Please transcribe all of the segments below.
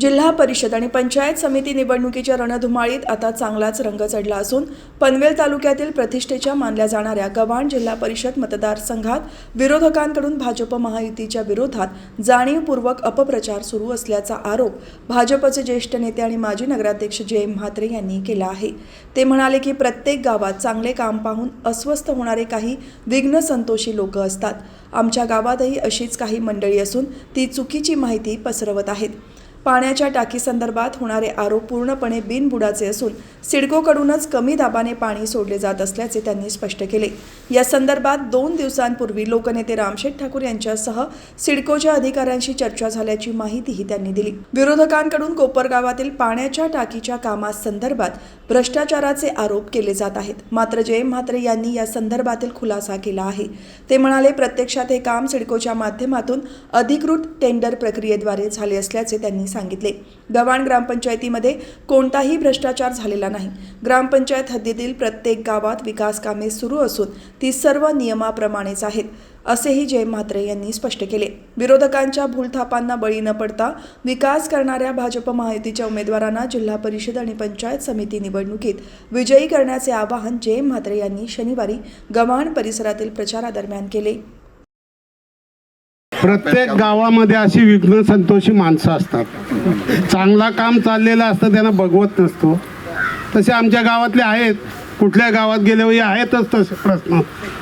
जिल्हा परिषद आणि पंचायत समिती निवडणुकीच्या रणधुमाळीत आता चांगलाच रंग चढला असून पनवेल तालुक्यातील प्रतिष्ठेच्या मानल्या जाणाऱ्या गव्हाण जिल्हा परिषद मतदारसंघात विरोधकांकडून भाजप महायुतीच्या विरोधात जाणीवपूर्वक अपप्रचार सुरू असल्याचा आरोप भाजपचे ज्येष्ठ नेते आणि माजी नगराध्यक्ष जय म्हात्रे यांनी केला आहे. ते म्हणाले की प्रत्येक गावात चांगले काम पाहून अस्वस्थ होणारे काही विघ्न संतोषी लोक असतात. आमच्या गावातही अशीच काही मंडळी असून ती चुकीची माहिती पसरवत आहेत. पाण्याच्या टाकीसंदर्भात होणारे आरोप पूर्णपणे बिनबुडाचे असून सिडकोकडूनच कमी दाबाने पाणी सोडले जात असल्याचे त्यांनी स्पष्ट केले. या संदर्भात दोन दिवसांपूर्वी लोकनेते रामशेठ ठाकूर यांच्यासह सिडकोच्या अधिकाऱ्यांशी चर्चा झाल्याची माहितीही त्यांनी दिली. विरोधकांकडून कोपरगावातील पाण्याच्या टाकीच्या कामासंदर्भात भ्रष्टाचाराचे आरोप केले जात आहेत. मात्र जय म्हात्रे यांनी या संदर्भातील खुलासा केला आहे. ते म्हणाले प्रत्यक्षात हे काम सिडकोच्या माध्यमातून अधिकृत टेंडर प्रक्रियेद्वारे झाले असल्याचे त्यांनी सांगितले. गव्हाण ग्रामपंचायतीमध्ये कोणताही भ्रष्टाचार झालेला नाही. ग्रामपंचायत हद्दीतील प्रत्येक गावात विकास कामे सुरू असून ती सर्व नियमाप्रमाणेच आहेत असेही जय म्हात्रे यांनी स्पष्ट केले. विरोधकांच्या भूलथापांना बळी न पडता विकास करणाऱ्या भाजप महायुतीच्या उमेदवारांना जिल्हा परिषद आणि पंचायत समिती निवडणुकीत विजयी करण्याचे आवाहन जय म्हात्रे यांनी शनिवारी गव्हाण परिसरातील प्रचारादरम्यान केले. प्रत्येक गावामध्ये अशी विघ्न संतोषी माणसं असतात. चांगला काम चाललेलं असतं त्यांना बघवत नसतो. तसे आमच्या गावातले आहेत. कुठल्या गावात गेल्यावर आहेतच तसे प्रश्न.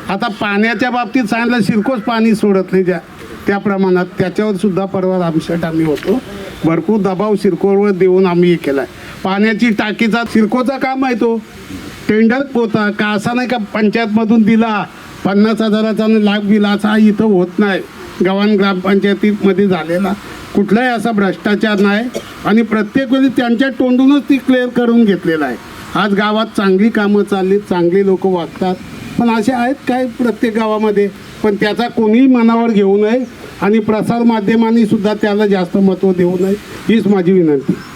आता पाण्याच्या बाबतीत सांगितलं शिरकोच पाणी सोडत नाही ज्या त्या प्रमाणात. त्याच्यावर सुद्धा परवा रामशेठ आम्ही होतो. भरपूर दबाव सिरकोवर देऊन आम्ही हे केला पाण्याची टाकीचा सिरकोचा काम आहे तो. टेंडर होता का असा नाही का पंचायतमधून दिला पन्नास हजाराचा आणि दिला असा इथं होत नाही. गव्हाण ग्रामपंचायतीमध्ये झालेला. कुठलाही असा भ्रष्टाचार नाही आणि प्रत्येक वेळी त्यांच्या तोंडूनच ती क्लिअर करून घेतलेला आहे. आज गावात चांगली कामं चालली चांगली लोक वागतात. पण असे आहेत काय प्रत्येक गावामध्ये. पण त्याचा कोणीही मनावर घेऊ नये आणि प्रसारमाध्यमांनी सुद्धा त्याला जास्त महत्त्व देऊ नये हीच माझी विनंती.